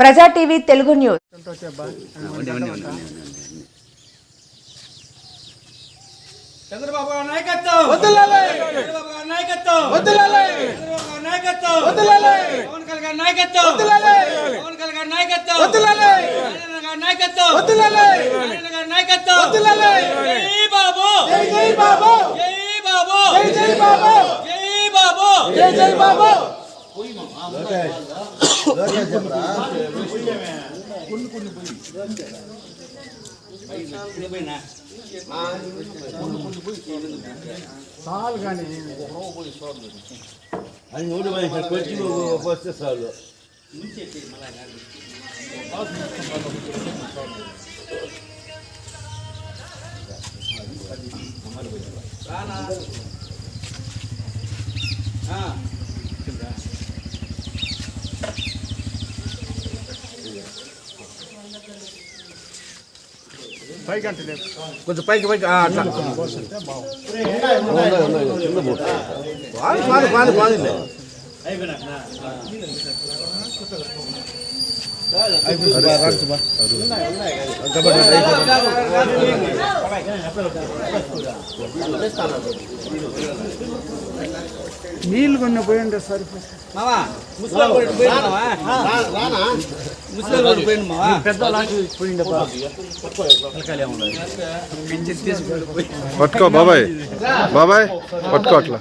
ప్రజా TV Telugu news. Chandrababu నాయకత్వం! చంద్రబాబు నాయకత్వం! నాయకత్వం! పవన్ కళ్యాణ్ గారి నాయకత్వం! పవన్ కళ్యాణ్ గారి నాయకత్వం! నాయకత్వం! నాయకత్వం! జై బాబు! జై జై బాబు! జై బాబు! జై జై బాబు! జై బాబు! జై జై బాబు అది నూరు మంది కొట్టి వస్తే చాలు కొంచెం పైకి పైకి ఆ, అట్లా పాలు పాలు పాలు పాలు నీళ్ళు కొన్ని పోయిండే సరిపోయి మావా ముస్లిం కూడా పోయిండు మావా ముస్లిం కూడా పోయిండు మావా పెద్ద లాంటి పోయిండే పట్టుకో బాబాయ్ బాబాయ్ పట్టుకో అట్లా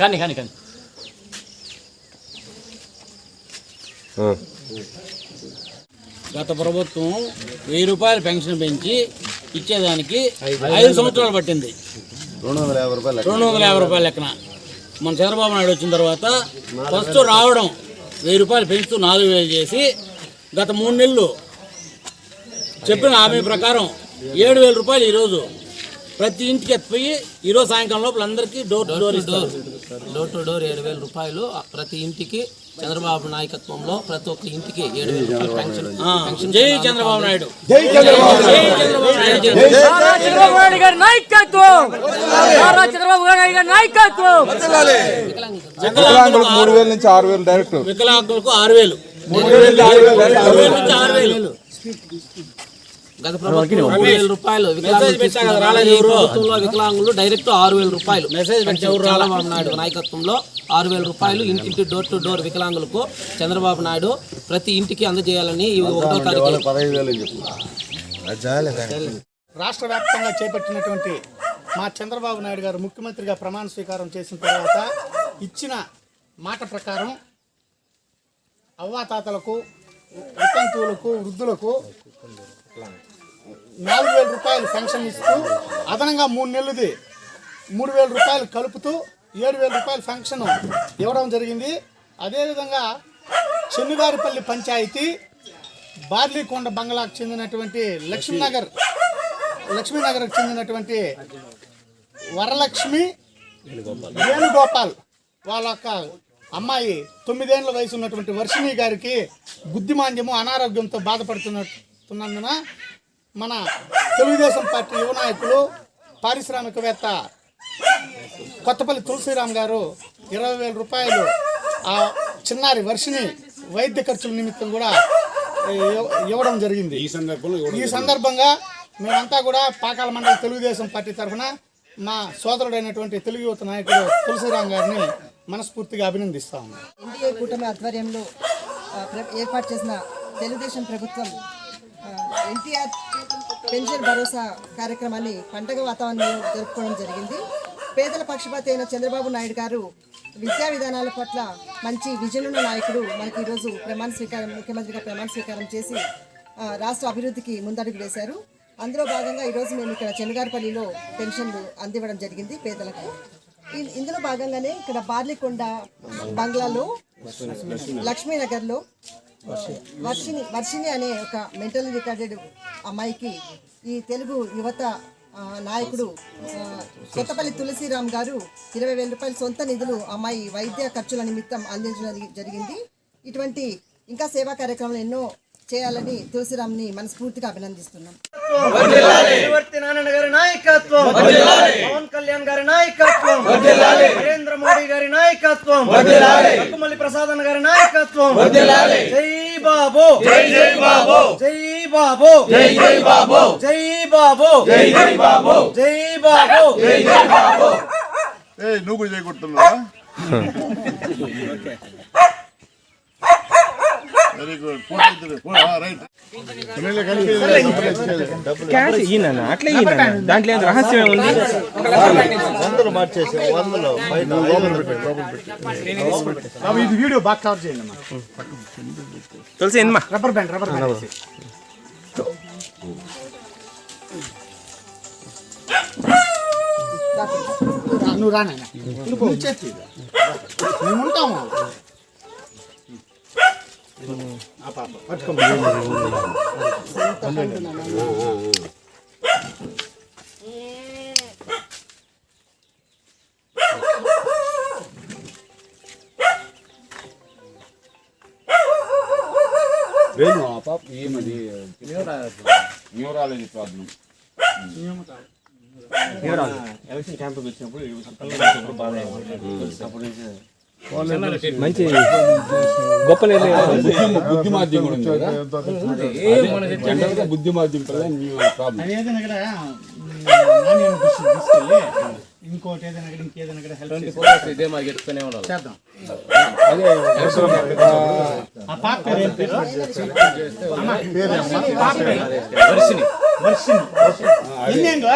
కానీ కానీ కానీ. గత ప్రభుత్వం వెయ్యి రూపాయలు పెన్షన్ పెంచి ఇచ్చేదానికి ఐదు సంవత్సరాలు పట్టింది. రెండు వందల యాభై రూపాయలు రెండు వందల యాభై రూపాయల లెక్కన. మన చంద్రబాబు నాయుడు వచ్చిన తర్వాత ఫస్ట్ రావడం వెయ్యి రూపాయలు పెంచుతూ నాలుగు వేలు చేసి గత మూడు నెలలు చెప్పిన హామీ ప్రకారం ఏడు వేల రూపాయలు ఈరోజు. ప్రతి ఇంటికి ఎత్తిపోయి ఈరోజు సాయంకాలం లోపల అందరికీ డోర్ టు డోర్ ఇస్తారు. డోర్ టు డోర్ ఏడు వేల రూపాయలు. ప్రతి ఇంటికి చంద్రబాబు నాయకత్వంలో ప్రతి ఒక్క ఇంటికి ఏడు వేల రూపాయలు పెన్షన్ జై చంద్రబాబు నాయుడు. నారా చంద్రబాబు నాయుడు గారి నాయకత్వం. నారా చంద్రబాబు నాయుడు గారి నాయకత్వం. వికలాంగులకు మూడు వేల నుంచి ఆరు వేలు డైరెక్ట్. వికలాంగులకు ఆరు వేలు. మూడు వేల నుంచి ఆరు వేలు. గత ప్రభుత్వం మూడు వేల రూపాయలు వికలాంగులు? ప్రభుత్వంలో డైరెక్ట్ ఆరు వేల రూపాయలు. చంద్రబాబు నాయుడు నాయకత్వంలో ఆరు వేల రూపాయలు ఇంటింటి డోర్ టు డోర్ వికలాంగులకు చంద్రబాబు నాయుడు ప్రతి ఇంటికి అందజేయాలని ఒకటో తారీఖు రాష్ట్ర వ్యాప్తంగా చేపట్టినటువంటి మా చంద్రబాబు నాయుడు గారు ముఖ్యమంత్రిగా ప్రమాణ స్వీకారం చేసిన తర్వాత ఇచ్చిన మాట ప్రకారం అవ్వాతాతలకు వితంతువులకు వృద్ధులకు నాలుగు వేల రూపాయలు పెన్షన్ ఇస్తూ అదనంగా మూడు నెలలది మూడు వేల రూపాయలు కలుపుతూ ఏడు వేల రూపాయలు పెన్షన్ ఇవ్వడం జరిగింది. అదేవిధంగా చెన్నుగారిపల్లి పంచాయతీ బార్లీకొండ బంగ్లాకు చెందినటువంటి లక్ష్మీనగర్ లక్ష్మీనగర్కు చెందినటువంటి వరలక్ష్మి వేణుగోపాల్ వాళ్ళ యొక్క అమ్మాయి తొమ్మిదేళ్ళ వయసు ఉన్నటువంటి వర్షిణి గారికి బుద్ధిమాంద్యము అనారోగ్యంతో బాధపడుతున్నందున మన తెలుగుదేశం పార్టీ యువ నాయకులు పారిశ్రామికవేత్త కొత్తపల్లి తులసిరామ్ గారు ఇరవై వేల రూపాయలు ఆ చిన్నారి వర్షిని వైద్య ఖర్చుల నిమిత్తం కూడా ఇవ్వ- ఇవ్వడం జరిగింది. ఈ సందర్భంగా మేమంతా కూడా పాకాల మండల తెలుగుదేశం పార్టీ తరఫున మా సోదరుడైనటువంటి తెలుగు యువత నాయకుడు తులసిరామ్ గారిని మనస్ఫూర్తిగా అభినందిస్తా ఉన్నాం ఎన్డీఏ కూటమి ఆధ్వర్యంలో ఏర్పాటు చేసిన తెలుగుదేశం ప్రభుత్వం ఎన్టీఆర్ పెన్షన్ భరోసా కార్యక్రమాన్ని పండగ వాతావరణంలో జరుపుకోవడం జరిగింది. పేదల పక్షపాతి అయిన చంద్రబాబు నాయుడు గారు విద్యా విధానాల పట్ల మంచి విజన్ ఉన్న నాయకుడు. మనకి ఈరోజు ప్రమాణ స్వీకారం ముఖ్యమంత్రిగా ప్రమాణ స్వీకారం చేసి రాష్ట్ర అభివృద్ధికి ముందడుగు వేశారు. అందులో భాగంగా ఈరోజు మేము ఇక్కడ చెన్నగారపల్లిలో పెన్షన్లు అందివ్వడం జరిగింది పేదలకు. ఇందులో భాగంగానే ఇక్కడ బార్లికొండ బంగ్లాలో లక్ష్మీనగర్లో వర్షిని వర్షిని అనే ఒక మెంటల్ రికార్డెడ్ అమ్మాయికి ఈ తెలుగు యువత నాయకుడు కొత్తపల్లి తులసిరామ్ గారు ఇరవై వేల రూపాయల సొంత నిధులు అమ్మాయి వైద్య ఖర్చుల నిమిత్తం అందించడం జరిగింది. ఇటువంటి ఇంకా సేవా కార్యక్రమాలు ఎన్నో చేయాలని తులసిరామ్ని మనస్ఫూర్తిగా అభినందిస్తున్నాం. చక్రవర్తి నారాయణ గారి నాయకత్వం. పవన్ కళ్యాణ్ గారి నాయకత్వం. గారి నాయకత్వం. రఘుమల్లి ప్రసాద్ గారి నాయకత్వం. జై బాబు. జై జై బాబు. జై బాబు. జై జై బాబు. జై బాబు. జై జై బాబు. జై బాబు. జై జై బాబు. నువ్వు కూడా చేయకుంటున్నావా వెరీ గుడ్ రైట్ వందలు మార్చేసా. వందలు ఇది వీడియో బాగా కవర్ చేయండి Tulasi rubber band rubber band. నువ్వు రానాయన నువ్వు చేతి మేము ఉంటాము. ఆ పాప, పట్టుకోమ్మా. న్యూరాలజీ ప్రాబ్లం అని దృష్టికి తీసుకెళ్ళి ఇంకోటి ఏదైనా కూడా ఇంకేదైనా కూడా హెల్ప్ చేద్దాం. ఆ పాప పేరు ఏం పేరు? అమ్మా, పాప పేరు వర్షిని వర్షిని ఎన్ని ఏండ్లు?